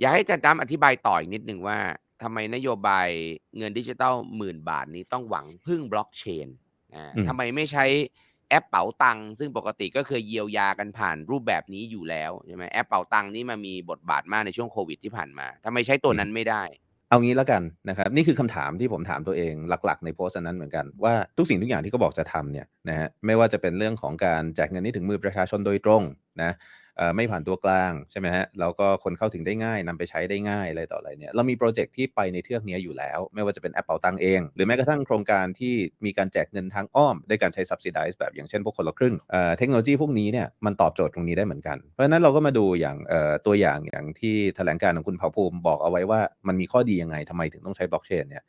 อยากให้อาจารย์ตั้มอธิบายต่ออีกนิดหนึ่งว่าทำไมนโยบายเงินดิจิทัลหมื่นบาทนี้ต้องหวังพึ่งบล็อกเชนอ่าอืมทำไมไม่ใช้แอปเป๋าตังค์ซึ่งปกติก็เคยเยียวยากันผ่านรูปแบบนี้อยู่แล้วใช่ไหมแอปเป๋าตังค์นี่มามีบทบาทมากในช่วงโควิดที่ผ่านมาทำไมใช้ตัวนั้นไม่ได้ เอางี้แล้วกันนะครับนี่คือคำถามที่ผมถามตัวเองหลัก ๆ ในโพสต์อันนั้นเหมือนกันว่าทุกสิ่งทุกอย่างที่เขาบอกจะทำเนี่ยนะฮะไม่ว่าจะเป็นเรื่องของการแจกเงินนี้ถึงมือประชาชนโดยตรง นะเอ่อไม่ผ่านตัวกลางใช่ไหมฮะแล้วก็คนเข้าถึงได้ง่ายนำไปใช้ได้ง่ายอะไรต่ออะไรเนี่ยเรามีโปรเจกต์ที่ไปในเทือกนี้อยู่แล้ว ไม่ว่าจะเป็นแอปเป๋าตังเอง หรือแม้กระทั่งโครงการที่มีการแจกเงินทางอ้อมด้วยการใช้ subsidize แบบอย่างเช่นพวกคนละครึ่งเอ่อเทคโนโลยีพวกนี้เนี่ยมันตอบโจทย์ตรงนี้ได้เหมือนกัน เพราะฉะนั้นเราก็มาดูอย่างเอ่อตัวอย่างอย่างที่แถลงการของคุณเผ่าภูมิบอกเอาไว้ว่ามันมีข้อดียังไงทำไมถึงต้องใช้บล็อกเชนเนี่ย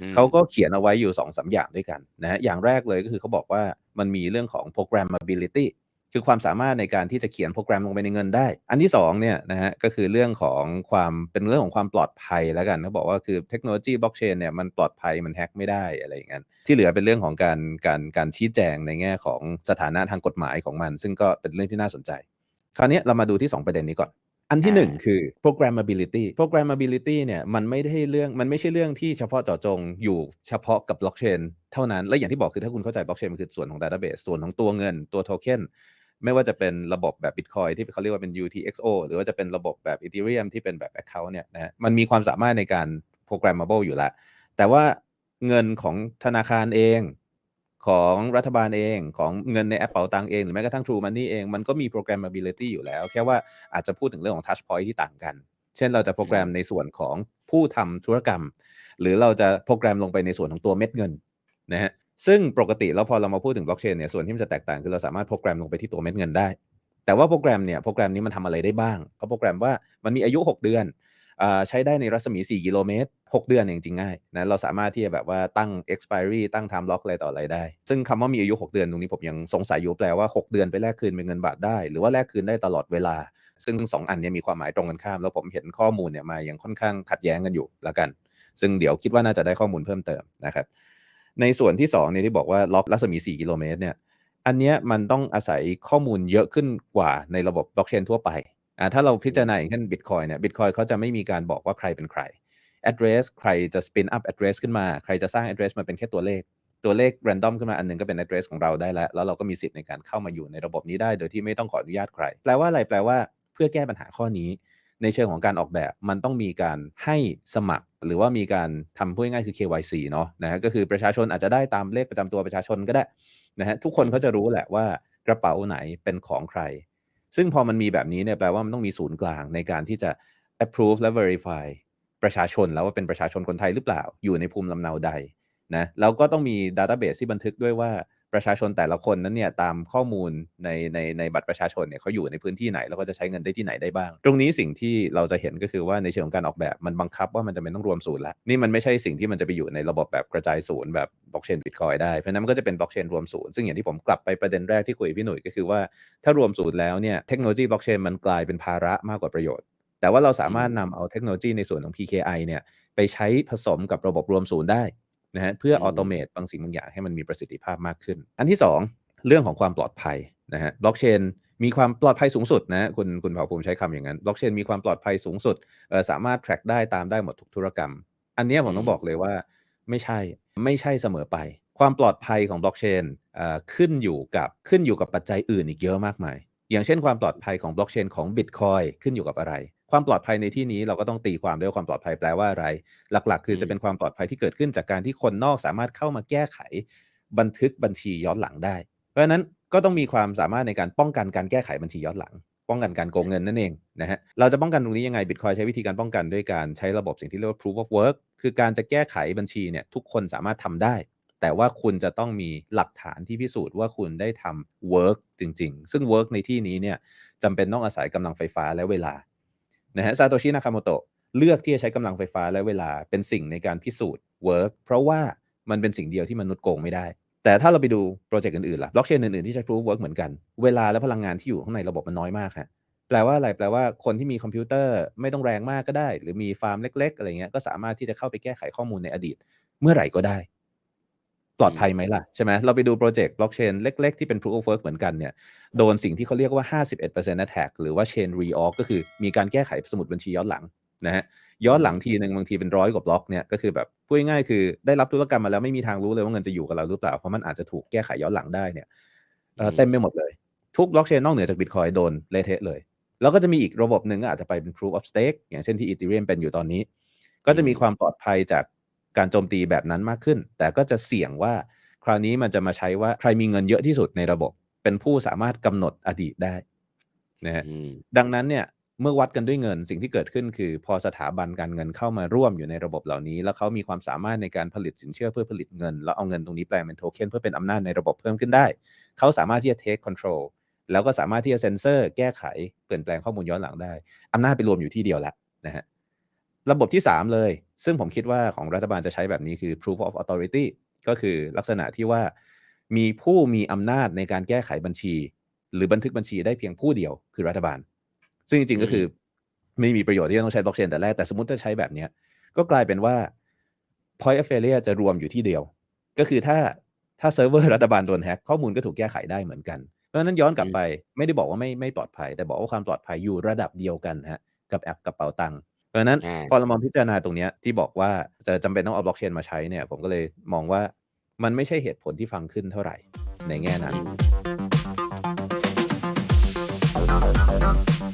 อืมเขาก็เขียนเอาไว้อยู่2อสาอย่างด้วยกันนะฮะอย่างแรกเลยก็คือเขาบอกว่ามันมีเรื่องของ programmability คือความสามารถในการที่จะเขียนโปรแกรมลงไปในเงินได้ อันที่2เนี่ยนะฮะก็คือเรื่องของความเป็นเรื่องของความปลอดภัยแล้วกันเขาบอกว่าคือเทคโนโลยีบล็อกเชนเนี่ยมันปลอดภัยมันแฮ็กไม่ได้อะไรอย่างนั้นที่เหลือเป็นเรื่องของการการการชี้แจงในแง่ของสถานะทางกฎหมายของมัน ซึ่งก็เป็นเรื่องที่น่าสนใจ คราวนี้เรามาดูที่ 2 ประเด็นนี้ก่อนอันที่อ่า1คือ programmability programmability เนี่ยมันไม่ได้เรื่องมันไม่ใช่เรื่องที่เฉพาะเจาะจงอยู่เฉพาะกับบล็อกเชนเท่านั้น และอย่างที่บอกคือถ้าคุณเข้าใจบล็อกเชนมันคือส่วนของ database ส่วนของตัวเงินตัวโทเค็น ไม่ว่าจะเป็นระบบแบบ Bitcoin ที่เขาเรียกว่าเป็น UTXO หรือว่าจะเป็นระบบแบบ Ethereum ที่เป็นแบบ Account เนี่ยนะฮะมันมีความสามารถในการ programmable อยู่แล้วแต่ว่าเงินของธนาคารเองของรัฐบาลเองของเงินในแอปเป๋าตังเอง หรือแม้กระทั่ง True Money เอง มันก็มี programmability อยู่แล้ว แค่ว่าอาจจะพูดถึงเรื่องของ touch point ที่ต่างกัน เช่นเราจะโปรแกรมในส่วนของผู้ทำธุรกรรม หรือเราจะโปรแกรมลงไปในส่วนของตัวเม็ดเงินนะฮะ ซึ่งปกติแล้วพอเรามาพูดถึงบล็อกเชนเนี่ยส่วนที่มันจะแตกต่างคือเราสามารถโปรแกรมลงไปที่ตัวเม็ดเงินได้ แต่ว่าโปรแกรมเนี่ยโปรแกรมนี้มันทำอะไรได้บ้างเขาโปรแกรมว่ามันมีอายุ 6 เดือนอใช้ได้ในรัศมี 4 กิโลเมตร 6 เดือนเองจริงๆง่ายนะเราสามารถที่จะแบบว่าตั้ง expiry ตั้ง time lock อะไรต่ออะไรได้ ซึ่งคำว่ามีอายุ 6 เดือนตรงนี้ผมยังสงสัยอยู่แปลว่า 6 เดือนไปแลกคืนเป็นเงินบาทได้ หรือว่าแลกคืนได้ตลอดเวลา ซึ่งทั้งสองอันนี้มีความหมายตรงกันข้าม แล้วผมเห็นข้อมูลเนี่ยมายังค่อนข้างขัดแย้งกันอยู่ล้วกัน ซึ่งเดี๋ยวคิดว่าน่าจะได้ข้อมูลเพิ่มเติมนะครับ ในส่วนที่2เนี่ยที่บอกว่าล็อกรัศมี 4 กิโลเมตรเนี่ยอันเนี้ยมันต้องอาศัยข้อมูลเยอะขึ้นกว่าในระบบบล็อกเชนทั่วไปอ่าถ้าเราพิจารณาอย่างเช่น Bitcoin เนี่ย Bitcoin เขาจะไม่มีการบอกว่าใครเป็นใคร address ใครจะ spin up address ขึ้นมา ใครจะสร้าง address มาเป็นแค่ตัวเลข ตัวเลข random ขึ้นมาอันหนึงก็เป็น address ของเราได้แล้ว แล้วเราก็มีสิทธิ์ในการเข้ามาอยู่ในระบบนี้ได้ โดยที่ไม่ต้องขออนุญาตใคร แปลว่าอะไร แปลว่าเพื่อแก้ปัญหาข้อนี้ ในเชิงของการออกแบบมันต้องมีการให้สมัคร หรือว่ามีการทำพูดง่ายคือ KYC เนาะนะฮะก็คือประชาชนอาจจะได้ตามเลขประจำตัวประชาชนก็ได้นะฮะทุกคนเขาจะรู้แหละว่ากระเป๋าไหนเป็นของใคร ซึ่งพอมันมีแบบนี้เนี่ยแปลว่ามันต้องมีศูนย์กลางในการที่จะ approve และ verify ประชาชนแล้วว่าเป็นประชาชนคนไทยหรือเปล่าอยู่ในภูมิลำเนาใดนะแล้วก็ต้องมี database ที่บันทึกด้วยว่า ประชาชนแต่ละคนนั้นเนี่ยตามข้อมูลในในในบัตรประชาชนเนี่ยเขาอยู่ในพื้นที่ไหน แล้วก็จะใช้เงินได้ที่ไหนได้บ้าง ตรงนี้สิ่งที่เราจะเห็นก็คือว่าในเชิงของการออกแบบมันบังคับว่ามันจะเป็นต้องรวมศูนย์ละนี่มันไม่ใช่สิ่งที่มันจะไปอยู่ในระบบแบบกระจายศูนย์แบบบล็อกเชนบิตคอยได้ เพราะนั้นมันก็จะเป็นบล็อกเชนรวมศูนย์ซึ่งอย่างที่ผมกลับไปประเด็นแรกที่คุยกับพี่หนุ่ยก็คือว่าถ้ารวมศูนย์แล้วเนี่ยเทคโนโลยีบล็อกเชนมันกลายเป็นภาระมากกว่าประโยชน์ แต่ว่าเราสามารถนำเอาเทคโนโลยีในส่วนของ PKI เนี่ยไปใช้ผสมกับระบบรวมศูนย์ได้ นะฮะเพื่ออืมออโตเมตบางสิ่งบางอย่างให้มันมีประสิทธิภาพมากขึ้น อันที่ 2 เรื่องของความปลอดภัยนะฮะบล็อกเชนมีความปลอดภัยสูงสุดนะคุณคุณเผ่าภูมิใช้คำอย่างนั้นบล็อกเชนมีความปลอดภัยสูงสุดเอ่อสามารถ track ได้ตามได้หมดทุกธุรกรรม อันเนี้ยผมต้องบอกเลยว่าไม่ใช่ไม่ใช่เสมอไป ความปลอดภัยของบล็อกเชนเอ่อขึ้นอยู่กับขึ้นอยู่กับปัจจัยอื่นอีกเยอะมากมาย อย่างเช่นความปลอดภัยของบล็อกเชนของ Bitcoin ขึ้นอยู่กับอะไร ความปลอดภัยในที่นี้เราก็ต้องตีความด้วยว่าความปลอดภัยแปลว่าอะไร หลัก ๆ คืออืมจะเป็นความปลอดภัยที่เกิดขึ้นจากการที่คนนอกสามารถเข้ามาแก้ไข บันทึกบัญชีย้อนหลังได้ เพราะฉะนั้นก็ต้องมีความสามารถในการป้องกันการแก้ไขบัญชีย้อนหลัง ป้องกันการโกงเงินนั่นเองนะฮะเราจะป้องกันตรงนี้ยังไง Bitcoin ใช้วิธีการป้องกันด้วยการใช้ระบบสิ่งที่เรียกว่า proof of work คือการจะแก้ไขบัญชีเนี่ยทุกคนสามารถทำได้ แต่ว่าคุณจะต้องมีหลักฐานที่พิสูจน์ว่าคุณได้ทำ work จริง ๆ ซึ่ง work ในที่นี้เนี่ยจำเป็นต้องอาศัยกำลังไฟฟ้าและเวลา นะฮะซาโตชินาคาโมโตะเลือกที่จะใช้กำลังไฟฟ้าและเวลาเป็นสิ่งในการพิสูจน์ work เพราะว่ามันเป็นสิ่งเดียวที่มนุษย์โกงไม่ได้ แต่ถ้าเราไปดูโปรเจกต์อื่นๆล่ะบล็อกเชนอื่นๆที่ใช้ proof of work เหมือนกัน เวลาและพลังงานที่อยู่ข้างในระบบมันน้อยมากฮะแปลว่าอะไรแปลว่าคนที่มีคอมพิวเตอร์ไม่ต้องแรงมากก็ได้ หรือมีฟาร์มเล็ก ๆ อะไรเงี้ยก็สามารถที่จะเข้าไปแก้ไขข้อมูลในอดีต เมื่อไหร่ก็ได้ ปลอดภัยไหมล่ะ ใช่ไหมเราไปดูโปรเจกต์บล็อกเชนเล็ก ๆ ที่เป็น proof of work เหมือนกันเนี่ยโดนสิ่งที่เขาเรียกว่า 51% attack หรือว่า chain reorg ก็คือมีการแก้ไขสมุดบัญชีย้อนหลังนะฮะย้อนหลังทีหนึ่งบางทีเป็นร้อยกว่าบล็อกเนี่ยก็คือแบบพูดง่ายๆคือได้รับธุรกรรมมาแล้วไม่มีทางรู้เลยว่าเงินจะอยู่กับเราหรือเปล่า เพราะมันอาจจะถูกแก้ไขย้อนหลังได้เนี่ยเอ่ออืมเต็มไปหมดเลย ทุกบล็อกเชนนอกเหนือจากบิตคอยโดนเละเทะเลย แล้วก็จะมีอีกระบบหนึ่งก็อาจจะไปเป็น proof of stake อย่างเช่นที่ Ethereum เป็นอยู่ตอนนี้ ก็จะมีความปลอดภัยจาก การโจมตีแบบนั้นมากขึ้น แต่ก็จะเสี่ยงว่า คราวนี้มันจะมาใช้ว่าใครมีเงินเยอะที่สุดในระบบ เป็นผู้สามารถกำหนดอดีตได้นะฮะอืมดังนั้นเนี่ยเมื่อวัดกันด้วยเงินสิ่งที่เกิดขึ้นคือ พอสถาบันการเงินเข้ามาร่วมอยู่ในระบบเหล่านี้ แล้วเขามีความสามารถในการผลิตสินเชื่อเพื่อผลิตเงิน แล้วเอาเงินตรงนี้แปลงเป็นโทเค็นเพื่อเป็นอำนาจในระบบเพิ่มขึ้นได้ เขาสามารถที่จะ take control แล้วก็สามารถที่จะเซ็นเซอร์แก้ไข เปลี่ยนแปลงข้อมูลย้อนหลังได้อำนาจไปรวมอยู่ที่เดียวแล้วนะฮะระบบที่ 3 เลย ซึ่งผมคิดว่าของรัฐบาลจะใช้แบบนี้คือ proof of authority ก็คือลักษณะที่ว่ามีผู้มีอำนาจในการแก้ไขบัญชี หรือบันทึกบัญชีได้เพียงผู้เดียวคือรัฐบาล ซึ่งจริงๆก็คือไม่มีประโยชน์ที่จะต้องใช้บล็อกเชนแต่แรกแต่สมมติจะใช้แบบนี้ก็กลายเป็นว่า point of failure จะรวมอยู่ที่เดียว ก็คือถ้าถ้าเซิร์ฟเวอร์รัฐบาลโดนแฮ็กข้อมูลก็ถูกแก้ไขได้เหมือนกัน เพราะฉะนั้นย้อนกลับไปไม่ได้บอกว่าไม่ไม่ปลอดภัย แต่บอกว่าความปลอดภัยอยู่ระดับเดียวกันฮะกับแอปกระเป๋าตังค์ ราะฉะนั้นอ่าพอเรามาพิจารณาตรงเนี้ยที่บอกว่าจะจำเป็นต้องเอาบล็อกเชนมาใช้เนี่ย ผมก็เลยมองว่ามันไม่ใช่เหตุผลที่ฟังขึ้นเท่าไหร่ในแง่นั้นอืม